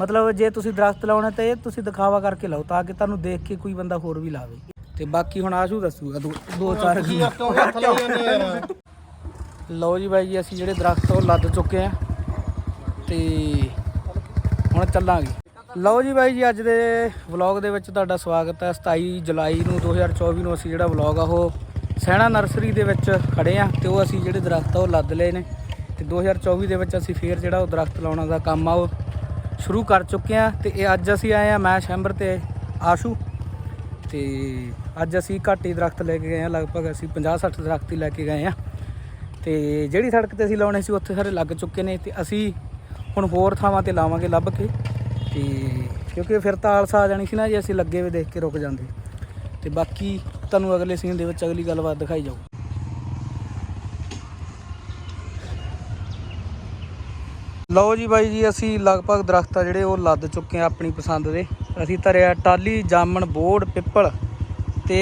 ਮਤਲਬ ਜੇ ਤੁਸੀਂ ਦਰਖਤ ਲਾਉਣਾ ਤਾਂ ਇਹ ਤੁਸੀਂ ਦਿਖਾਵਾ ਕਰਕੇ ਲਾਓ ਤਾਂ ਕਿ ਤੁਹਾਨੂੰ ਦੇਖ ਕੇ ਕੋਈ ਬੰਦਾ ਹੋਰ ਵੀ ਲਾਵੇ। ਤੇ ਬਾਕੀ ਹੁਣ ਆਸ਼ੂ ਦੱਸੂਗਾ ਦੋ ਦੋ ਚਾਰ ਗੱਲਾਂ। ਲਓ ਜੀ ਬਾਈ ਜੀ ਅਸੀਂ ਜਿਹੜੇ ਦਰਖਤ ਉਹ ਲੱਦ ਚੁੱਕੇ ਆ। ਤੇ ਹੁਣ ਚੱਲਾਂਗੇ। ਲਓ ਜੀ ਬਾਈ ਜੀ ਅੱਜ ਦੇ ਵਲੌਗ ਦੇ ਵਿੱਚ ਤੁਹਾਡਾ ਸਵਾਗਤ ਹੈ। 27 ਜੁਲਾਈ ਨੂੰ 2024 ਨੂੰ ਅਸੀਂ ਜਿਹੜਾ ਵਲੌਗ ਆ ਉਹ ਸੈਣਾ ਨਰਸਰੀ ਦੇ ਵਿੱਚ ਖੜੇ ਆ ਤੇ ਉਹ ਅਸੀਂ ਜਿਹੜੇ ਦਰਖਤ ਆ ਉਹ ਲੱਦ ਲਏ ਨੇ। ਤੇ 2024 ਦੇ ਵਿੱਚ ਅਸੀਂ ਫੇਰ ਜਿਹੜਾ ਉਹ ਦਰਖਤ ਲਾਉਣਾ ਦਾ ਕੰਮ ਆ ਉਹ ਸ਼ੁਰੂ ਕਰ ਚੁੱਕੇ ਆ ਤੇ ਇਹ ਅੱਜ ਅਸੀਂ ਆਏ ਆ ਮੈਂ ਸ਼ੈਂਬਰ ਤੇ ਆਸ਼ੂ। ਤੇ ਅੱਜ ਅਸੀਂ ਘੱਟ ਹੀ ਦਰਖਤ ਲੈ ਕੇ ਗਏ ਆ ਲਗਭਗ ਅਸੀਂ 50 60 ਦਰਖਤ ਹੀ ਲੈ ਕੇ ਗਏ ਆ ਤੇ ਜਿਹੜੀ ਸੜਕ ਤੇ ਅਸੀਂ ਲਾਉਣੇ ਸੀ, ਉੱਥੇ ਸਾਰੇ ਲੱਗ ਚੁੱਕੇ ਨੇ ਤੇ ਅਸੀਂ ਹੁਣ ਹੋਰ ਥਾਵਾਂ ਤੇ ਲਾਵਾਂਗੇ ਲੱਭ ਕੇ। ਤੇ ਕਿਉਂਕਿ ਫਿਰ ਤਾਂ ਆਲਸ ਆ ਜਾਣੀ ਸੀ ਨਾ, ਜੇ ਅਸੀਂ ਲੱਗੇ ਵੇ ਦੇਖ ਕੇ ਰੁਕ ਜਾਂਦੇ। ਤੇ ਬਾਕੀ ਤੁਹਾਨੂੰ ਅਗਲੇ ਸੀਨ ਦੇ ਵਿੱਚ ਅਗਲੀ ਗੱਲਬਾਤ ਦਿਖਾਈ ਜਾਊ। ਲਓ ਜੀ ਬਾਈ ਜੀ ਅਸੀਂ ਲਗਭਗ ਦਰਖਤ ਆ ਜਿਹੜੇ ਉਹ ਲੱਦ ਚੁੱਕੇ ਆ ਆਪਣੀ ਪਸੰਦ ਦੇ। ਅਸੀਂ ਧਰਿਆ ਟਾਲੀ ਜਾਮਣ ਬੋੜ ਪਿੱਪਲ ਤੇ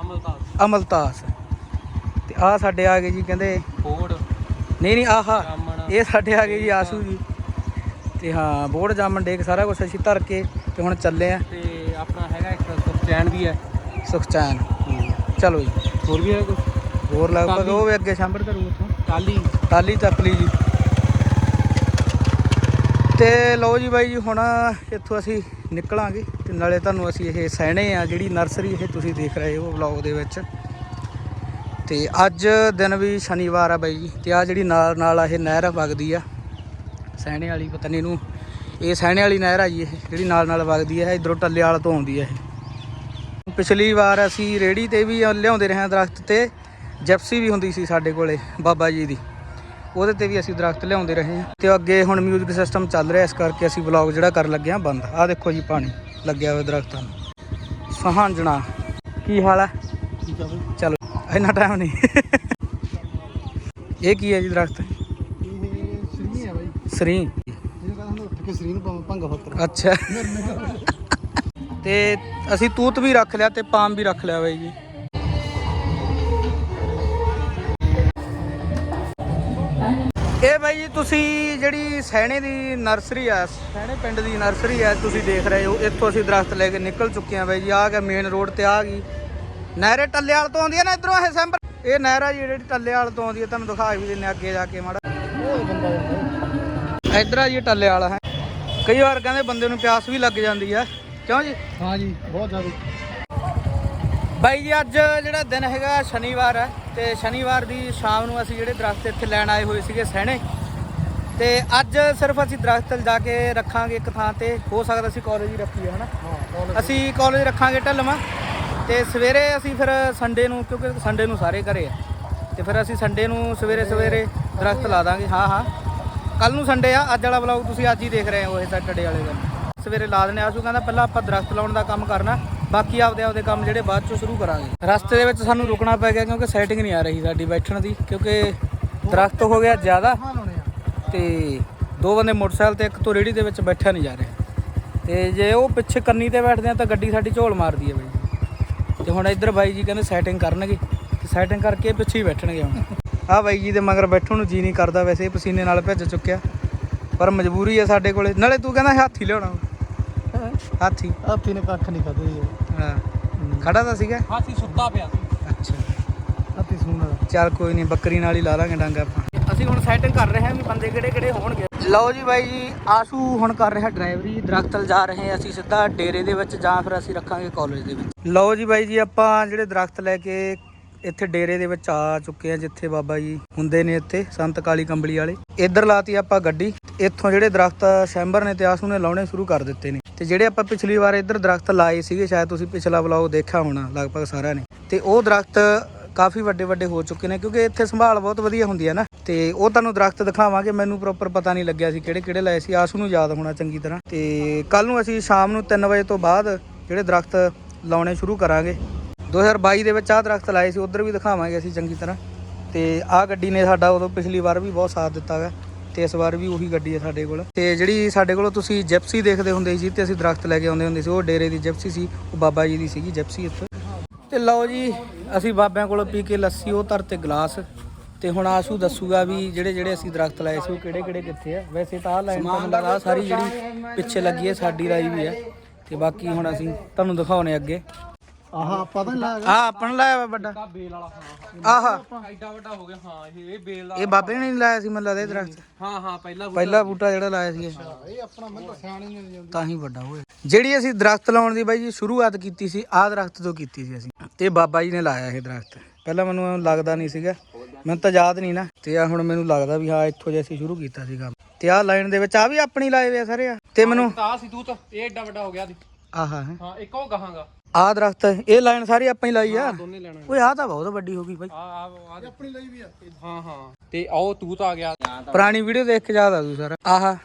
ਅਮਲਤਾਸ। ਅਮਲਤਾਸ ਤੇ ਆ ਸਾਡੇ ਆ ਗਏ ਜੀ ਕਹਿੰਦੇ ਫੋੜ ਨਹੀਂ ਨਹੀਂ ਆਹਾ ਇਹ ਸਾਡੇ ਆ ਗਏ ਜੀ ਆਸੂ ਜੀ। ਤੇ ਹਾਂ ਬੋੜ ਜਾਮਣ ਡੇਕ ਸਾਰਾ ਕੁਝ ਅਸੀਂ ਧਰ ਕੇ ਤੇ ਹੁਣ ਚੱਲੇ ਆ। ਤੇ ਆਪਣਾ ਹੈਗਾ ਇੱਕ ਸੁਖਚੈਨ ਵੀ ਹੈ। ਸੁਖਚੈਨ। ਚਲੋ ਜੀ। ਹੋਰ ਵੀ ਹੈ ਕੁਝ ਹੋਰ ਲਗਭਗ। ਉਹ ਵੀ ਅੱਗੇ ਸ਼ੰਭਰ ਉੱਥੋਂ ਟਾਲੀ ਟਾਲੀ ਚੱਕ ਲਈ ਜੀ। ਤੇ ਲਓ ਜੀ ਬਾਈ ਜੀ, ਹੁਣ ਇੱਥੋਂ ਅਸੀਂ ਨਿਕਲਾਂਗੇ ਤੇ ਨਾਲੇ ਤੁਹਾਨੂੰ ਅਸੀਂ ਇਹ ਸਹਿਣੇ ਆ, ਜਿਹੜੀ ਨਰਸਰੀ ਇਹ ਤੁਸੀਂ ਦੇਖ ਰਹੇ ਹੋ ਵਲੌਗ ਦੇ ਵਿੱਚ। ਤੇ ਅੱਜ ਦਿਨ ਵੀ ਸ਼ਨੀਵਾਰ ਆ ਬਾਈ ਜੀ, ਤੇ ਆ ਜਿਹੜੀ ਨਾਲ ਨਾਲ ਆ, ਇਹ ਨਹਿਰ ਵਗਦੀ ਆ। ਸਹਿਣੇ ਵਾਲੀ ਪਤਾ ਨਹੀਂ ਇਹਨੂੰ, ਇਹ ਸਹਿਣੇ ਵਾਲੀ ਨਹਿਰ ਆ ਜੀ ਇਹ, ਜਿਹੜੀ ਨਾਲ ਨਾਲ ਵਗਦੀ ਹੈ ਇਧਰੋਂ ਟੱਲੇ ਵਾਲ ਤੋਂ ਆਉਂਦੀ ਹੈ ਇਹ। ਪਿਛਲੀ ਵਾਰ ਅਸੀਂ ਰੇੜੀ ਤੇ ਵੀ ਲਿਆਉਂਦੇ ਰਹੇ ਹਾਂ ਦਰਖਤ ਤੇ, ਜੈਪਸੀ ਵੀ ਹੁੰਦੀ ਸੀ ਸਾਡੇ ਕੋਲੇ, ਬਾਬਾ ਜੀ ਦੀ। ਉਹਦੇ ਤੇ ਵੀ ਅਸੀਂ ਦਰਖਤ ਲਿਆਉਂਦੇ ਰਹੇ ਹਾਂ। ਤੇ ਅੱਗੇ ਹੁਣ ਮਿਊਜ਼ਿਕ ਸਿਸਟਮ ਚੱਲ ਰਿਹਾ, ਇਸ ਕਰਕੇ ਅਸੀਂ ਵਲੌਗ ਜਿਹੜਾ ਕਰਨ ਲੱਗੇ ਹਾਂ ਬੰਦ। ਆਹ ਦੇਖੋ ਜੀ ਪਾਣੀ ਲੱਗਿਆ ਹੋਇਆ ਦਰਖਤਾਂ ਨੂੰ। ਸੁਹਾਂਜਣਾ ਕੀ ਹਾਲ ਹੈ? ਠੀਕ ਚਲੋ, ਇੰਨਾ ਟਾਈਮ ਨਹੀਂ। ਇਹ ਕੀ ਹੈ ਜੀ ਦਰਖਤ? ਸਰੀ। ਅੱਛਾ। ਤੇ ਅਸੀਂ ਤੂਤ ਵੀ ਰੱਖ ਲਿਆ ਤੇ ਪਾਮ ਵੀ ਰੱਖ ਲਿਆ ਬਾਈ ਜੀ। ਇਹ ਬਾਈ ਜੀ ਤੁਸੀਂ ਜਿਹੜੀ ਸੈਣੇ ਦੀ ਨਰਸਰੀ ਆ, ਸੈਣੇ ਪਿੰਡ ਦੀ ਨਰਸਰੀ ਆ, ਤੁਸੀਂ ਦੇਖ ਰਹੇ ਹੋ, ਇੱਥੋਂ ਅਸੀਂ ਦਰਖਤ ਲੈ ਕੇ ਨਿਕਲ ਚੁੱਕੇ ਆ ਬਾਈ ਜੀ। ਆ ਗਿਆ ਮੇਨ ਰੋਡ ਤੇ, ਆ ਗਈ। ਨਹਿਰੇ ਟੱਲੇ ਵਾਲ ਤੋਂ ਆਉਂਦੀ ਹੈ ਨਾ ਇਧਰੋਂ ਇਹ ਸੈਂਬਰ ਇਹ ਨਹਿਰ ਜੀ, ਜਿਹੜੀ ਟੱਲੇ ਵਾਲ ਤੋਂ ਆਉਂਦੀ ਹੈ ਤੁਹਾਨੂੰ ਦਿਖਾ ਵੀ ਦਿੰਨੇ ਅੱਗੇ ਜਾ ਕੇ ਮਾੜਾ। ਉਹ ਇਧਰ ਆ ਜੀ, ਟੱਲੇ ਵਾਲਾ ਹੈ। ਕਈ ਵਾਰ ਕਹਿੰਦੇ ਬੰਦੇ ਨੂੰ ਪਿਆਸ ਵੀ ਲੱਗ ਜਾਂਦੀ ਆ। ਕਿਉਂ ਜੀ? ਹਾਂ ਜੀ, ਬਹੁਤ ਜ਼ਿਆਦਾ। ਬਾਈ ਜੀ ਅੱਜ ਜਿਹੜਾ ਦਿਨ ਹੈਗਾ ਸ਼ਨੀਵਾਰ ਹੈ ਤੇ ਸ਼ਨੀਵਾਰ ਦੀ ਸ਼ਾਮ ਨੂੰ ਅਸੀਂ ਜਿਹੜੇ ਦਰਖਤ ਇੱਥੇ ਲੈਣ ਆਏ ਹੋਏ ਸੀਗੇ ਸਹਿਣੇ। ਤੇ ਅੱਜ ਸਿਰਫ ਅਸੀਂ ਦਰਖਤ ਜਾ ਕੇ ਰੱਖਾਂਗੇ ਇੱਕ ਥਾਂ ਤੇ। ਹੋ ਸਕਦਾ ਅਸੀਂ ਕਾਲਜ ਹੀ ਰੱਖੀਏ ਹਨਾ? ਅਸੀਂ ਕਾਲਜ ਰੱਖਾਂਗੇ ਢਲਵਾਂ ਤੇ ਸਵੇਰੇ ਅਸੀਂ ਫਿਰ ਸੰਡੇ ਨੂੰ ਕਿਉਂਕਿ ਸੰਡੇ ਨੂੰ ਸਾਰੇ ਘਰੇ ਆ। ਤੇ ਫਿਰ ਅਸੀਂ ਸੰਡੇ ਨੂੰ ਸਵੇਰੇ ਸਵੇਰੇ ਦਰਖਤ ਲਾ ਦਾਂਗੇ। ਹਾਂ ਹਾਂ। ਕੱਲ ਨੂੰ ਸੰਡੇ ਆ ਅੱਜ ਵਾਲਾ ਵਲੌਗ ਤੁਸੀਂ ਅੱਜ ਹੀ ਦੇਖ ਰਹੇ ਹੋ ਇਹ ਸੈਟਰਡੇ ਵਾਲੇ ਦਿਨ। ਸਵੇਰੇ ਲਾ ਦਨੇ ਆਸ਼ੂ ਕਹਿੰਦਾ ਪਹਿਲਾਂ ਆਪਾਂ ਦਰਖਤ ਲਾਉਣ ਦਾ ਕੰਮ ਕਰਨਾ। ਬਾਕੀ ਆਪਦੇ ਆਪਦੇ ਕੰਮ ਜਿਹੜੇ ਬਾਅਦ ਚੋਂ ਸ਼ੁਰੂ ਕਰਾਂਗੇ। ਰਸਤੇ ਦੇ ਵਿੱਚ ਸਾਨੂੰ ਰੁਕਣਾ ਪੈ ਗਿਆ ਕਿਉਂਕਿ ਸੈਟਿੰਗ ਨਹੀਂ ਆ ਰਹੀ ਸਾਡੀ ਬੈਠਣ ਦੀ, ਕਿਉਂਕਿ ਦਰਖਤ ਹੋ ਗਿਆ ਜ਼ਿਆਦਾ ਹਾਂ ਤੇ ਦੋ ਬੰਦੇ ਮੋਟਰਸਾਈਕਲ ਤੇ ਇੱਕ ਤੋਂ ਰੇੜੀ ਦੇ ਵਿੱਚ ਬੈਠਿਆ ਨਹੀਂ ਜਾ ਰਿਹਾ। ਤੇ ਜੇ ਉਹ ਪਿੱਛੇ ਕੰਨੀ ਤੇ ਬੈਠਦੇ ਆ ਤਾਂ ਗੱਡੀ ਸਾਡੀ ਝੋਲ ਮਾਰਦੀ ਹੈ ਬਾਈ। ਤੇ ਹੁਣ ਇੱਧਰ ਬਾਈ ਜੀ ਕਹਿੰਦੇ ਸੈਟਿੰਗ ਕਰਨਗੇ, ਤੇ ਸੈਟਿੰਗ ਕਰਕੇ ਪਿੱਛੇ ਹੀ ਬੈਠਣਗੇ ਹੁਣ। ਆਹ ਬਾਈ ਜੀ ਦੇ ਮਗਰ ਬੈਠਣ ਨੂੰ ਜੀ ਨਹੀਂ ਕਰਦਾ ਵੈਸੇ ਪਸੀਨੇ ਨਾਲ ਭਿੱਜ ਚੁੱਕਿਆ। ਪਰ ਮਜਬੂਰੀ ਹੈ ਸਾਡੇ ਕੋਲੇ। ਨਾਲੇ ਤੂੰ ਕਹਿੰਦਾ ਹਾਥੀ ਲਿਆਉਣਾ। ਹਾਥੀ। ਹਾਥੀ ਨੇ ਕੱਖ ਨਹੀਂ ਖਾਦੇ ਹਾਂ। ਖੜਾ ਤਾਂ ਸੀਗਾ? ਹਾਥੀ ਸੁੱਤਾ ਪਿਆ ਸੀ। ਅੱਛਾ। ਹਾਥੀ ਸੂਣਾ ਚੱਲ ਕੋਈ ਨਹੀਂ ਬੱਕਰੀ ਨਾਲ ਹੀ ਲਾ ਲਾਂਗੇ ਡਾਂਗਾ ਆਪਾਂ। ਅਸੀਂ ਹੁਣ ਸੈਟਿੰਗ ਕਰ ਰਹੇ ਹਾਂ ਵੀ ਬੰਦੇ ਕਿਹੜੇ ਕਿਹੜੇ ਹੋਣਗੇ। ਲਓ ਜੀ ਬਾਈ ਜੀ ਆਸ਼ੂ ਹੁਣ ਕਰ ਰਿਹਾ ਡਰਾਈਵਰੀ ਦਰਖਤ ਜਾ ਰਹੇ ਹਾਂ ਅਸੀਂ ਸਿੱਧਾ ਡੇਰੇ ਦੇ ਵਿੱਚ ਜਾਂ ਫਿਰ ਅਸੀਂ ਰੱਖਾਂਗੇ ਕਾਲਜ ਦੇ ਵਿੱਚ। ਲਓ ਜੀ ਬਾਈ ਜੀ ਆਪਾਂ ਜਿਹੜੇ ਦਰਖਤ ਲੈ ਕੇ ਇੱਥੇ ਡੇਰੇ ਦੇ ਵਿੱਚ ਆ ਚੁੱਕੇ ਆ ਜਿੱਥੇ ਬਾਬਾ ਜੀ ਹੁੰਦੇ ਨੇ ਇੱਥੇ, ਸੰਤ ਕਾਲੀ ਕੰਬਲੀ ਵਾਲੇ। ਇੱਧਰ ਲਾਤੀ ਆਪਾਂ ਗੱਡੀ, ਇੱਥੋਂ ਜਿਹੜੇ ਦਰਖਤ ਸ਼ੈਂਬਰ ਨੇ ਤੇ ਆਸੂ ਨੇ ਲਾਉਣੇ ਸ਼ੁਰੂ ਕਰ ਦਿੱਤੇ ਨੇ। ਤੇ ਜਿਹੜੇ ਆਪਾਂ ਪਿਛਲੀ ਵਾਰ ਇੱਧਰ ਦਰਖਤ ਲਾਏ ਸੀਗੇ, ਸ਼ਾਇਦ ਤੁਸੀਂ ਪਿਛਲਾ ਵਲੌਗ ਦੇਖਿਆ ਹੋਣਾ, ਲਗਭਗ ਸਾਰਿਆਂ ਨੇ। ਤੇ ਉਹ ਦਰਖਤ ਕਾਫੀ ਵੱਡੇ ਵੱਡੇ ਹੋ ਚੁੱਕੇ ਨੇ, ਕਿਉਂਕਿ ਇੱਥੇ ਸੰਭਾਲ ਬਹੁਤ ਵਧੀਆ ਹੁੰਦੀ ਹੈ ਨਾ। ਤੇ ਉਹ ਤੁਹਾਨੂੰ ਦਰਖਤ ਦਿਖਾਵਾਂਗੇ, ਮੈਨੂੰ ਪ੍ਰੋਪਰ ਪਤਾ ਨਹੀਂ ਲੱਗਿਆ ਸੀ ਕਿਹੜੇ ਕਿਹੜੇ ਲਾਏ ਸੀ, ਆਸੂ ਨੂੰ ਯਾਦ ਹੋਣਾ ਚੰਗੀ ਤਰ੍ਹਾਂ। ਤੇ ਕੱਲ ਨੂੰ ਅਸੀਂ ਸ਼ਾਮ ਨੂੰ 3 ਵਜੇ ਤੋਂ ਬਾਅਦ ਜਿਹੜੇ ਦਰਖਤ ਲਾਉਣੇ ਸ਼ੁਰੂ ਕਰਾਂਗੇ। 2022 ਦੇ ਵਿੱਚ ਆਹ ਦਰਖਤ ਲਾਏ ਸੀ, ਉਧਰ ਵੀ ਦਿਖਾਵਾਂਗੇ ਅਸੀਂ ਚੰਗੀ ਤਰ੍ਹਾਂ। ਤੇ ਆਹ ਗੱਡੀ ਨੇ ਸਾਡਾ ਉਦੋਂ ਪਿਛਲੀ ਵਾਰ ਵੀ ਬਹੁਤ ਸਾਥ ਦਿੱਤਾ ਹੈ ਤੇ ਇਸ ਵਾਰ ਵੀ ਉਹੀ ਗੱਡੀ ਹੈ ਸਾਡੇ ਕੋਲ। ਤੇ ਜਿਹੜੀ ਸਾਡੇ ਕੋਲ ਤੁਸੀਂ ਜਿਪਸੀ ਦੇਖਦੇ ਹੁੰਦੇ ਸੀ ਤੇ ਅਸੀਂ ਦਰਖਤ ਲੈ ਕੇ ਆਉਂਦੇ ਹੁੰਦੇ ਸੀ, ਉਹ ਡੇਰੇ ਦੀ ਜਿਪਸੀ ਸੀ, ਉਹ ਬਾਬਾ ਜੀ ਦੀ ਸੀਗੀ ਜਿਪਸੀ ਇੱਥੇ। ਤੇ ਲਓ ਜੀ, ਅਸੀਂ ਬਾਬਿਆਂ ਕੋਲੋਂ ਪੀ ਕੇ ਲੱਸੀ, ਉਹ ਧਰ ਤੇ ਗਲਾਸ। ਤੇ ਹੁਣ ਆਸ਼ੂ ਦੱਸੂਗਾ ਵੀ ਜਿਹੜੇ ਜਿਹੜੇ ਅਸੀਂ ਦਰਖਤ ਲਾਏ ਸੀ, ਉਹ ਕਿਹੜੇ ਕਿਹੜੇ ਕਿੱਥੇ ਆ। ਵੈਸੇ ਤਾਂ ਆਹ ਲਾਈਨ ਤਾਂ ਮੈਨੂੰ ਆਹ ਸਾਰੀ ਜਿਹੜੀ ਪਿੱਛੇ ਲੱਗੀ ਹੈ, ਸਾਡੀ ਲਾਈ ਵੀ ਹੈ। ਤੇ ਬਾਕੀ ਹੁਣ ਅਸੀਂ ਤੁਹਾਨੂੰ ਦਿਖਾਉਣੇ ਅੱਗੇ। ਆਹ ਆਪਾਂ ਤਾਂ ਨੀ ਲਾਇਆ ਆਹ ਆਪਣਾ ਲਾਇਆ ਵਾ ਵੱਡਾ। ਬੇਲ ਵਾਲਾ ਹਾਂ ਆਹ। ਐਡਾ ਵੱਡਾ ਹੋ ਗਿਆ ਹਾਂ ਇਹ ਇਹ ਬੇਲ ਦਾ ਇਹ ਬਾਬੇ ਨੇ ਨਹੀਂ ਲਾਇਆ ਸੀ ਮੈਨੂੰ ਲੱਗਦਾ ਇਹ ਦਰਖਤ। ਹਾਂ ਹਾਂ ਪਹਿਲਾਂ ਪਹਿਲਾ ਬੂਟਾ ਜਿਹੜਾ ਲਾਇਆ ਸੀ ਇਹ। ਇਹ ਆਪਣਾ ਮੈਨੂੰ ਸਿਆਣੀ ਨਹੀਂ ਜਾਂਦੀ ਤਾਂ ਹੀ ਵੱਡਾ ਹੋਇਆ। ਜਿਹੜੀ ਅਸੀਂ ਦਰਖਤ ਲਾਉਣ ਦੀ ਬਾਈ ਜੀ ਸ਼ੁਰੂਆਤ ਕੀਤੀ ਸੀ ਆਹ ਦਰਖਤ ਤੋਂ ਕੀਤੀ ਸੀ ਅਸੀਂ। ਤੇ ਬਾਬਾ ਜੀ ਨੇ ਲਾਇਆ ਇਹ ਦਰਖਤ। ਪਹਿਲਾਂ ਮੈਨੂੰ ਐਂ ਲੱਗਦਾ ਨਹੀਂ ਸੀਗਾ। ਮੈਨੂੰ ਤਾਂ ਯਾਦ ਨਹੀਂ ਨਾ। ਤੇ ਆ ਹੁਣ ਮੈਨੂੰ ਲੱਗਦਾ ਵੀ ਹਾਂ ਇੱਥੋਂ ਜੇ ਅਸੀਂ ਸ਼ੁਰੂ ਕੀਤਾ ਸੀ ਕੰਮ। ਤੇ ਆਹ ਲਾਈਨ ਦੇ ਵਿੱਚ ਆ ਵੀ ਆਪਣੀ ਲਾਏ ਹੋਏ ਆ ਸਾਰੇ ਆ। ਤੇ ਮੈਨੂੰ ਤਾਂ ਸੀ ਤੂੰ ਤਾਂ ਇਹ ਐਡਾ ਵੱਡਾ ਹੋ ਗਿਆ ਦੀ ਆਹਾ ਹੈ। ਹਾਂ ਇੱਕ ਉਹ ਗਾਹਾਂਗਾ ਆਹ ਦਰਖਤ ਇਹ ਲਾਈਨ ਸਾਰੀ ਆਪਾਂ ਹੀ ਲਾਈ ਆ? ਦੋਨੇ ਲੈਣਾ ਓਏ ਆਹ ਤਾਂ ਬਹੁਤ ਵੱਡੀ ਹੋ ਗਈ ਬਾਈ। ਆ ਆ ਆ ਆਪਣੀ ਲਈ ਵੀ ਆ। ਹਾਂ ਹਾਂ। ਤੇ ਆਓ ਤੂੰ ਤਾਂ ਆ ਗਿਆ। ਪੁਰਾਣੀ ਵੀਡੀਓ ਦੇਖ ਕੇ ਯਾਦ ਆ ਤੂੰ ਸਾਰਾ। ਆਹਾ।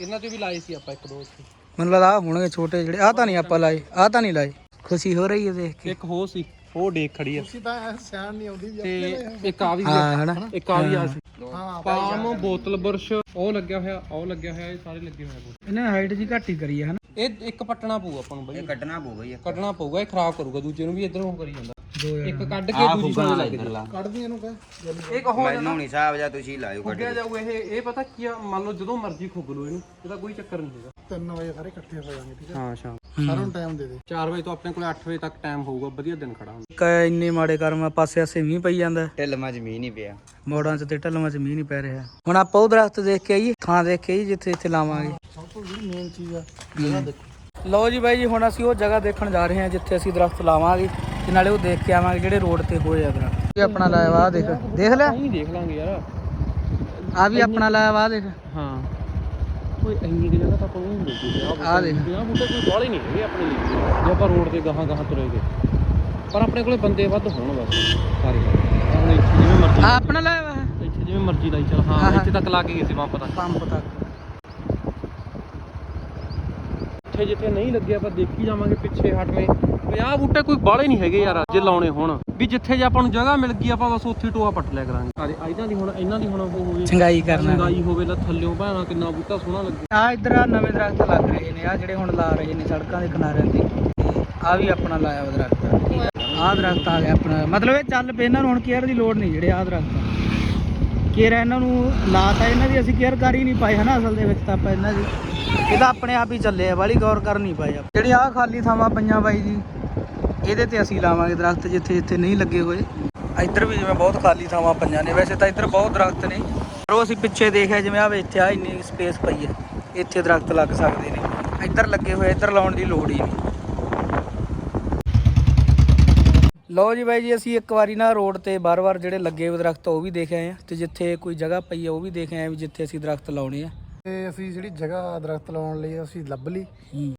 ਇਹਨਾਂ ਤੇ ਵੀ ਲਾਏ ਸੀ ਆਪਾਂ ਇੱਕ ਦੋ ਉੱਥੇ ਮੈਨੂੰ ਲੱਗਦਾ ਆਹ ਹੋਣਗੇ ਛੋਟੇ ਜਿਹੜੇ। ਆਹ ਤਾਂ ਨਹੀਂ ਆਪਾਂ ਲਾਏ। ਆਹ ਤਾਂ ਨਹੀਂ ਲਾਏ। ਖੁਸ਼ੀ ਹੋ ਰਹੀ ਹੈ ਦੇਖ ਕੇ। ਇੱਕ ਹੋ ਸੀ ਉਹ ਡੇਕ ਖੜੀ ਆ। ਤੁਸੀਂ ਤਾਂ ਸਿਆਣ ਨਹੀਂ ਆਉਂਦੀ ਵੀ ਤੇ ਇੱਕ ਆ ਵੀ ਹਾਂ ਹਨਾ? ਇੱਕ ਆ ਵੀ ਆ ਸੀ। ਹਾਂ ਪਾਮ ਬੋਤਲ ਬੁਰਸ਼ ਉਹ ਲੱਗਿਆ ਹੋਇਆ ਉਹ ਲੱਗਿਆ ਹੋਇਆ ਇਹ ਸਾਰੇ ਲੱਗੇ ਹੋਏ ਆ। ਇਹਨੇ ਹਾਈਟ ਜੀ ਘੱਟ ਹੀ ਕਰੀ ਹੈ ਹਨਾ? ਇਹ ਇੱਕ ਪੱਟਣਾ ਪਊ ਆਪਾਂ ਨੂੰ ਬਈ। ਕੱਢਣਾ ਪਊਗਾ ਜੀ ਕੱਢਣਾ ਪਊਗਾ ਇਹ ਖਰਾਬ ਕਰੂਗਾ ਦੂਜੇ ਨੂੰ ਵੀ ਇਧਰੋਂ ਕਰੀ ਜਾਂਦਾ। ਇੱਕ ਕੱਢ ਕੇ ਦੂਜੀ ਸਾਈਡ ਲੱਗ ਜਾਂਦਾ ਕੱਢਦੀ ਇਹਨੂੰ ਕਹਿ ਇਹ ਕਹੋ ਮੈਨੂੰ ਨਹੀਂ ਸਾਹਿਬ ਜਾਂ ਤੁਸੀਂ ਲਾਇਓ ਕੱਢ ਜਾਊ ਇਹ ਇਹ ਪਤਾ ਕੀ ਆ ਮੰਨ ਲਓ ਜਦੋਂ ਮਰਜ਼ੀ ਖੁੱਗ ਲਓ ਇਹਨੂੰ ਇਹਦਾ ਕੋਈ ਚੱਕਰ ਨਹੀਂ ਹੈਗਾ। 3 ਵਜੇ ਸਾਰੇ ਇਕੱਠੇ ਹੋ ਜਾਣਗੇ ਠੀਕ ਹੈ? ਹਾਂ ਸ਼ਾਮ ਸਾਰਿਆਂ ਨੂੰ ਟਾਈਮ ਦੇ ਦੇ। 4 ਵਜੇ ਤੋਂ ਆਪਣੇ ਕੋਲ 8 ਵਜੇ ਤੱਕ ਟਾਈਮ ਹੋਊਗਾ ਵਧੀਆ ਦਿਨ ਖੜਾ ਹੁੰਦਾ। ਕ ਇੰਨੇ ਮਾੜੇ ਕਰਮ ਆ ਪਾਸੇ ਆਸੇ ਮੀਂਹ ਪਈ ਜਾਂਦਾ। ਢਿੱਲ ਮਾ ਜ਼ਮੀਨ ਹੀ ਪਿਆ। ਮੋੜਾਂ 'ਚ ਤੇ ਢਲਮਾਂ 'ਚ ਮੀਂਹ ਨਹੀਂ ਪੈ ਰਿਹਾ। ਹੁਣ ਆਪਾਂ ਉਹ ਦਰਖਤ ਦੇਖ ਕੇ ਆਈਏ ਥਾਂ ਦੇਖ ਕੇ ਆਈਏ ਜਿੱਥੇ ਇੱਥੇ ਲਾਵਾਂਗੇ। ਸਭ ਤੋਂ ਜਿਹੜੀ ਮੇਨ ਚੀਜ਼ ਆ ਜਗ੍ਹਾ ਦੇਖੋ। ਲਓ ਜੀ ਬਾਈ ਜੀ ਹੁਣ ਅਸੀਂ ਉਹ ਜਗ੍ਹਾ ਦੇਖਣ ਜਾ ਰਹੇ ਹਾਂ ਜਿੱਥੇ ਅਸੀਂ ਦਰਖਤ ਲਾਵਾਂਗੇ ਤੇ ਨਾਲੇ ਉਹ ਦੇਖ ਕੇ ਆਵਾਂਗੇ ਜਿਹੜੇ ਰੋਡ ਤੇ ਹੋਏ ਆ ਦਰਖਤ। ਇਹ ਆਪਣਾ ਲਾਇਆ ਵਾ ਦੇਖ। ਦੇਖ ਲਿਆ? ਨਹੀਂ ਦੇਖ ਲਾਂਗੇ ਯਾਰ। ਆ ਵੀ ਆਪਣਾ ਲਾਇਆ ਵਾ ਦੇਖ। ਹਾਂ। ਕੋਈ ਇੰਨੀ ਕੁ ਜਗ੍ਹਾ ਤਾਂ ਕੋਈ ਨਹੀਂ ਮਿਲਦੀ ਆ ਦੇਖ। ਆ ਬੂਟੇ ਕੋਈ ਬਾਹਲੇ ਨਹੀਂ ਹੈਗੇ ਆਪਣੇ ਲਈ। ਜੇ ਆਪਾਂ ਰੋਡ ਤੇ ਗਾਹਾਂ ਗਾਹਾਂ ਤੁਰੇ ਗਏ। ਪਰ ਆਪਣੇ ਕੋਲੇ ਬੰਦੇ ਵੱਧ ਹੋਣ ਬਸ। ਸਾਰੇ ਹੁਣ ਇੱਥੇ ਜਿਵੇਂ ਮਰਜ਼ੀ ਆ ਆਪਣਾ ਲਾਇਆ ਵਾ। ਇੱਥੇ ਜਿਵੇਂ ਮਰਜ਼ੀ ਲਾਈ ਚੱਲ। ਹਾਂ। ਇੱਥੇ ਤੱਕ ਲਾ ਕੇ ਗਏ ਸੀ ਪੰਪ ਤੱਕ। ਪੰਪ ਤੱਕ। ਜਿੱਥੇ ਜਿੱਥੇ ਨਹੀਂ ਲੱਗੇ ਆਪਾਂ ਦੇਖੀ ਜਾਵਾਂਗੇ ਪਿੱਛੇ ਹਟਵੇਂ 50 ਬੂਟੇ ਕੋਈ ਬਾਹਲੇ ਨਹੀਂ ਹੈਗੇ ਯਾਰ ਜੇ ਲਾਉਣੇ ਹੋਣ। ਵੀ ਜਿੱਥੇ ਜੇ ਆਪਾਂ ਨੂੰ ਜਗ੍ਹਾ ਮਿਲ ਗਈ ਆਪਾਂ ਬਸ ਉੱਥੇ ਟੋਆ ਪੱਟ ਲਿਆ ਕਰਾਂਗੇ। ਆਰੇ ਇਹਨਾਂ ਦੀ ਹੁਣ ਇਹਨਾਂ ਦੀ ਹੁਣ ਉਹ ਹੋਵੇ ਚੰਗਾਈ ਕਰਨਾ। ਸੰਗਾਈ ਹੋਵੇ ਤਾਂ ਥੱਲਿਓਂ ਭਾਣਾ ਕਿੰਨਾ ਬੂਟਾ ਸੋਹਣਾ ਲੱਗੇ। ਆ ਇਧਰ ਆ ਨਵੇਂ ਦਰਖਤ ਲੱਗ ਰਹੇ ਨੇ ਆ ਜਿਹੜੇ ਹੁਣ ਲਾ ਰਹੇ ਨੇ ਸੜਕਾਂ ਦੇ ਕਿਨਾਰਿਆਂ ਤੇ। ਆ ਵੀ ਆਪਣਾ ਲਾਇਆ ਵਾ ਦਰਖਤ। ਆ ਦਰਖਤ ਆ ਗਿਆ ਆਪਣਾ। ਮਤਲਬ ਇਹ ਚੱਲ ਪਏ ਇਹਨਾਂ ਨੂੰ ਹੁਣ ਕੇਅਰ ਦੀ ਲੋੜ ਨਹੀਂ ਜਿਹੜੇ ਆ। ਦਰਖਤ ਕੇਅਰ ਇਹਨਾਂ ਨੂੰ ਲਾਤਾ ਇਹਨਾਂ ਦੀ ਅਸੀਂ ਕੇਅਰ ਕਰ ਹੀ ਨਹੀਂ ਪਾਏ ਹਨਾ ਅਸਲ ਦੇ ਵਿੱਚ ਤਾਂ ਆਪਾਂ ਇਹਨਾਂ ਦੀ। ਇਹ ਤਾਂ ਆਪਣੇ ਆਪ ਹੀ ਚੱਲੇ ਆ, ਵਾਲੀ ਗੌਰ ਕਰ ਨਹੀਂ ਪਾਏ ਆਪਾਂ। ਜਿਹੜੀ ਆ ਖਾਲੀ ਥਾਵਾਂ ਪਈਆਂ ਬਾਈ ਜੀ, ਇਹਦੇ ਤੇ ਅਸੀਂ ਲਾਵਾਂਗੇ ਦਰਖਤ ਜਿੱਥੇ ਜਿੱਥੇ ਨਹੀਂ ਲੱਗੇ ਹੋਏ। ਇੱਧਰ ਵੀ ਜਿਵੇਂ ਬਹੁਤ ਖਾਲੀ ਥਾਵਾਂ ਪਈਆਂ ਨੇ, ਵੈਸੇ ਤਾਂ ਇੱਧਰ ਬਹੁਤ ਦਰਖਤ ਨੇ। ਪਰ ਉਹ ਅਸੀਂ ਪਿੱਛੇ ਦੇਖਿਆ, ਜਿਵੇਂ ਆ ਇੱਥੇ ਆ ਇੰਨੀ ਸਪੇਸ ਪਈ ਹੈ ਇੱਥੇ ਦਰਖਤ ਲੱਗ ਸਕਦੇ ਨੇ। ਇੱਧਰ ਲੱਗੇ ਹੋਏ, ਇੱਧਰ ਲਾਉਣ ਦੀ ਲੋੜ ਹੀ ਨਹੀਂ। ਲਓ ਜੀ ਬਾਈ ਜੀ, ਅਸੀਂ ਇੱਕ ਵਾਰੀ ਨਾ ਰੋਡ ਤੇ ਬਾਰ-ਬਾਰ ਜਿਹੜੇ ਲੱਗੇ ਹੋਏ ਦਰਖਤ, ਉਹ ਵੀ ਦੇਖ ਆਏ ਆ, ਤੇ ਜਿੱਥੇ ਕੋਈ ਜਗ੍ਹਾ ਪਈ ਆ, ਉਹ ਵੀ ਦੇਖ ਆਏ ਆ ਵੀ ਜਿੱਥੇ ਅਸੀਂ ਦਰਖਤ ਲਾਉਣੇ ਆ। ਤੇ ਅਸੀਂ ਜਿਹੜੀ ਜਗ੍ਹਾ ਦਰਖਤ ਲਾਉਣ ਲਈ ਅਸੀਂ ਲੱਭ ਲਈ।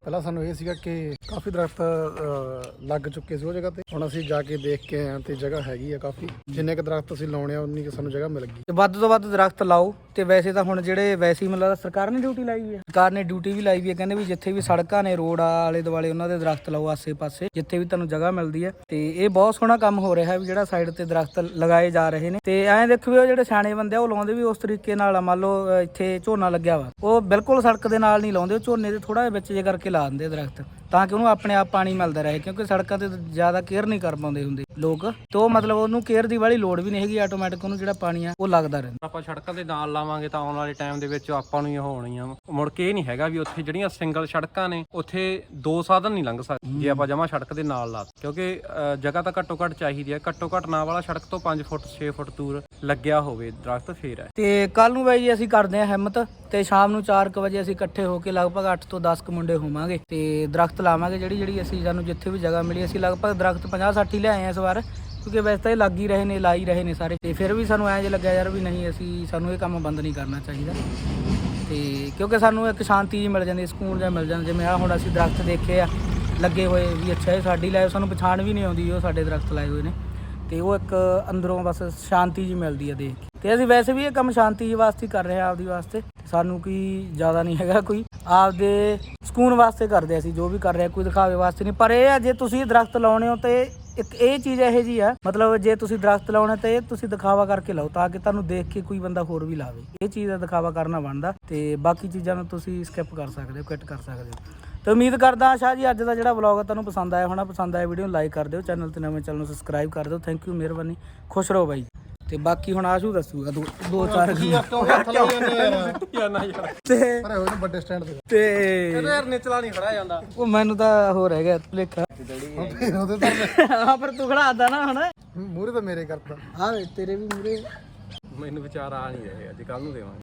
ਪਹਿਲਾਂ ਸਾਨੂੰ ਇਹ ਸੀਗਾ ਕਿ ਕਾਫੀ ਦਰਖਤ ਅਹ, ਲੱਗ ਚੁੱਕੇ ਸੀ ਉਹ ਜਗ੍ਹਾ ਤੇ। ਹੁਣ ਅਸੀਂ ਜਾ ਕੇ ਦੇਖ ਕੇ ਆਏ ਹਾਂ ਤੇ ਜਗ੍ਹਾ ਹੈਗੀ ਆ ਕਾਫੀ। ਜਿੰਨੇ ਕ ਦਰਖਤ ਅਸੀਂ ਲਾਉਣੇ ਆ ਉਨੀ ਕੁ ਸਾਨੂੰ ਜਗ੍ਹਾ ਮਿਲ ਗਈ। ਤੇ ਵੱਧ ਤੋਂ ਵੱਧ ਦਰਖਤ ਲਾਓ ਤੇ ਵੈਸੇ ਤਾਂ ਹੁਣ ਜਿਹੜੇ ਵੈਸੇ ਹੀ ਮਤਲਬ ਸਰਕਾਰ ਨੇ ਡਿਊਟੀ ਲਾਈ ਹੋਈ ਹੈ ਸਰਕਾਰ ਨੇ ਡਿਊਟੀ ਵੀ ਲਾਈ ਹੋਈ ਹੈ ਕਹਿੰਦੇ ਵੀ ਜਿੱਥੇ ਵੀ ਸੜਕਾਂ ਨੇ ਰੋਡ ਆਲੇ ਦੁਆਲੇ ਉਹਨਾਂ ਦੇ ਦਰਖਤ ਲਾਓ ਆਸੇ-ਪਾਸੇ ਜਿੱਥੇ ਵੀ ਤੁਹਾਨੂੰ ਜਗ੍ਹਾ ਮਿਲਦੀ ਹੈ ਤੇ ਇਹ ਬਹੁਤ ਸੋਹਣਾ ਕੰਮ ਹੋ ਰਿਹਾ ਹੈ ਵੀ ਜਿਹੜਾ ਸਾਈਡ ਤੇ ਦਰਖਤ ਲਗਾਏ ਜਾ ਰਹੇ ਨੇ। ਤੇ ਐਂ ਦੇਖੋ ਵੀ ਉਹ ਜਿਹੜੇ ਸਿਆਣੇ ਬੰਦੇ ਆ ਉਹ ਲਾਉਂਦੇ ਵੀ ਉਸ ਤਰੀਕੇ ਨਾਲ ਆ। ਮੰਨ ਲਓ ਅ, ਇੱਥੇ ਝੋਨਾ ਲੱਗਿਆ ਵਾ। ਉਹ ਬਿਲਕੁਲ ਸੜਕ ਦੇ ਨਾਲ ਨਹੀਂ ਲਾਉਂਦੇ ਉਹ ਝੋਨੇ ਦੇ ਥੋੜਾ ਜਿਹਾ ਵਿੱਚ ਜੇ ਕਰਕੇ ਲਾ ਦਿੰਦੇ ਦਰਖਤ। ਤਾਂ ਕਿ ਉਹਨੂੰ ਆਪਣੇ ਆਪ ਪਾਣੀ ਮਿਲਦਾ ਰਹੇ ਕਿਉਂਕਿ ਸੜਕਾਂ ਤੇ ਜ਼ਿਆਦਾ ਕੇਅਰ ਨਹੀਂ ਕਰ ਪਾਉਂਦੇ ਹੁੰਦੇ ਲੋਕ। ਤੇ ਉਹ ਮਤਲਬ ਉਹਨੂੰ ਕੇਅਰ ਦੀ ਵਾਲੀ ਲੋੜ ਵੀ ਨਹੀਂ ਹੈਗੀ ਆਟੋਮੈਟਿਕ ਉਹਨੂੰ ਜਿਹੜਾ ਪਾਣੀ ਆ ਉਹ ਲੱਗਦਾ ਰਹਿੰਦਾ। ਆਪਾਂ ਸੜਕਾਂ ਦੇ ਨਾਲ ਲਾਵਾਂਗੇ ਤਾਂ ਆਉਣ ਵਾਲੇ ਟਾਈਮ ਦੇ ਵਿੱਚ ਆਪਾਂ ਨੂੰ ਹੀ ਉਹ ਹੋਣੀਆਂ। ਮੁੜ ਕੇ ਇਹ ਨਹੀਂ ਹੈਗਾ ਵੀ ਉੱਥੇ ਜਿਹੜੀਆਂ ਸਿੰਗਲ ਸੜਕਾਂ ਨੇ ਉੱਥੇ ਦੋ ਸਾਧਨ ਨਹੀਂ ਲੰਘ ਸਕਦੇ ਜੇ ਆਪਾਂ ਜਮਾ ਸੜਕ ਦੇ ਨਾਲ ਲਾ ਕਿਉਂਕਿ ਜਗ੍ਹਾ ਤਾਂ ਘੱਟੋ ਘੱਟ ਚਾਹੀਦੀ ਹੈ ਘੱਟੋ ਘੱਟ ਨਾ ਵਾਲਾ ਸੜਕ ਤੋਂ 5 ਫੁੱਟ 6 ਫੁੱਟ ਦੂਰ ਲੱਗਿਆ ਹੋਵੇ ਦਰਖਤ ਫੇਰ ਹੈ ਤੇ ਕੱਲ ਨੂੰ ਬਾਈ ਜੀ ਅਸੀਂ ਕਰਦੇ ਹਾਂ ਹਿੰਮਤ ਤੇ ਸ਼ਾਮ ਨੂੰ 4:00 ਵਜੇ ਅਸੀਂ ਇਕੱਠੇ ਹੋ ਕੇ ਲਗਭਗ 8 ਤੋਂ 10 ਕੁ ਮੁੰਡੇ ਹੋਵਾਂਗੇ। ਤੇ ਦਰਖਤ ਲਾਵਾਂਗੇ ਜਿਹੜੀ ਜਿਹੜੀ ਅਸੀਂ ਸਾਨੂੰ ਜਿੱਥੇ ਵੀ ਜਗ੍ਹਾ ਮਿਲੀ, ਅਸੀਂ ਲਗਭਗ ਦਰਖਤ 50 60 ਲਿਆਏ ਆ ਇਸ ਵਾਰ, ਕਿਉਂਕਿ ਵੈਸੇ ਤਾਂ ਇਹ ਲੱਗ ਹੀ ਰਹੇ ਨੇ ਲਾਈ ਰਹੇ ਨੇ ਸਾਰੇ। ਤੇ ਫਿਰ ਵੀ ਸਾਨੂੰ ਐਂ ਜੇ ਲੱਗਿਆ ਯਾਰ ਵੀ ਨਹੀਂ, ਅਸੀਂ ਸਾਨੂੰ ਇਹ ਕੰਮ ਬੰਦ ਨਹੀਂ ਕਰਨਾ ਚਾਹੀਦਾ। ਤੇ ਕਿਉਂਕਿ ਸਾਨੂੰ ਇੱਕ ਸ਼ਾਂਤੀ ਜੀ ਮਿਲ ਜਾਂਦੀ, ਸਕੂਨ ਜਿਹਾ ਮਿਲ ਜਾਂਦਾ। ਜਿਵੇਂ ਆ ਹੁਣ ਅਸੀਂ ਦਰਖਤ ਦੇਖੇ ਆ, ਲੱਗੇ ਹੋਏ ਵੀ ਅੱਛਾ ਇਹ ਸਾਡੀ ਲਾਏ ਸਾਨੂੰ ਪਛਾਣ ਵੀ ਨਹੀਂ ਆਉਂਦੀ, ਉਹ ਸਾਡੇ ਦਰਖਤ ਲਾਏ ਹੋਏ ਨੇ। ਤੇ ਉਹ ਇੱਕ ਅੰਦਰੋਂ ਬਸ ਸ਼ਾਂਤੀ ਜੀ ਮਿਲਦੀ ਹੈ ਦੇਖ ਕੇ। ਤੇ ਅਸੀਂ ਵੈਸੇ ਵੀ ਇਹ ਕੰਮ ਸ਼ਾਂਤੀ ਜੀ ਵਾਸਤੇ ਹੀ ਕਰ ਰਹੇ ਹਾਂ, ਆਪਦੀ ਵਾਸਤੇ। ਸਾਨੂੰ ਕੀ ਜ਼ਿਆਦਾ ਨਹੀਂ ਹੈਗਾ ਕੋਈ। ਆਪਦੇ ਸਕੂਨ ਵਾਸਤੇ ਕਰਦੇ ਅਸੀਂ, ਜੋ ਵੀ ਕਰ ਰਹੇ ਹਾਂ ਕੋਈ ਦਿਖਾਵੇ ਵਾਸਤੇ ਨਹੀਂ। ਪਰ ਇਹ ਆ, ਜੇ ਤੁਸੀਂ ਦਰਖਤ ਲਾਉਣੇ ਹੋ ਤੇ ਇੱਕ ਇਹ ਚੀਜ਼ ਇਹੋ ਜੀ ਆ, ਮਤਲਬ ਜੇ ਤੁਸੀਂ ਦਰਖਤ ਲਾਉਣਾ ਤੇ ਇਹ ਤੁਸੀਂ ਦਿਖਾਵਾ ਕਰਕੇ ਲਾਓ, ਤਾਂ ਕਿ ਤੁਹਾਨੂੰ ਦੇਖ ਕੇ ਕੋਈ ਬੰਦਾ ਹੋਰ ਵੀ ਲਾਵੇ। ਇਹ ਚੀਜ਼ ਦਾ ਦਿਖਾਵਾ ਕਰਨਾ ਬਣਦਾ ਤੇ ਬਾਕੀ ਚੀਜ਼ਾਂ ਨੂੰ ਤੁਸੀਂ ਸਕਿਪ ਕਰ ਸਕਦੇ ਹੋ ਕੱਟ ਕਰ ਸਕਦੇ ਹੋ। ਤੇ ਉਮੀਦ ਕਰਦਾ ਸ਼ਾਹ ਜੀ, ਅੱਜ ਦਾ ਜਿਹੜਾ ਵਲੌਗ ਹੈ ਤੁਹਾਨੂੰ ਪਸੰਦ ਆਇਆ ਹੋਣਾ, ਪਸੰਦ ਆਇਆ ਵੀਡੀਓ ਨੂੰ ਲਾਈਕ ਕਰ ਦਿਓ, ਚੈਨਲ ਤੇ ਨਵੇਂ ਚੈਨਲ ਨੂੰ ਸਬਸਕ੍ਰਾਈਬ ਕਰ ਦਿਓ। ਥੈਂਕ ਯੂ ਮਿਹਰਬਾਨੀ। ਖੁਸ਼ ਰਹੋ ਬਾਈ। ਤੇ ਬਾਕੀ ਹੁਣ ਆਸ਼ੂ ਦੱਸੂਗਾ ਦੋ ਦੋ ਚਾਰ ਗੱਲਾਂ ਕਿਉਂ ਹੱਥ ਲਾਈ ਜਾਂਦੇ ਯਾਰ ਯਾਰ ਨਾ ਯਾਰ। ਤੇ ਪਰ ਨੇ ਵੱਡੇ ਸਟੈਂਡ ਤੇ। ਤੇ ਯਾਰ ਨਿਚਲਾ ਨਹੀਂ ਖੜਾ ਜਾਂਦਾ। ਉਹ ਮੈਨੂੰ ਤਾਂ ਹੋ ਰਹਿ ਗਿਆ ਭੁਲੇਖਾ। ਉਹਦੇ ਤਾਂ ਹਾਂ ਪਰ ਤੂੰ ਖੜਾ ਆਦਾ ਨਾ ਹੁਣ। ਮੂਰੇ ਤਾਂ ਮੇਰੇ ਕਰਤਾ। ਆ ਵੇ ਤੇਰੇ ਵੀ ਮੂਰੇ ਮੈਨੂੰ ਵਿਚਾਰ ਆ ਨਹੀਂ ਰਹੇ ਅੱਜ ਕੱਲ ਨੂੰ ਦੇਵਾਂਗੇ।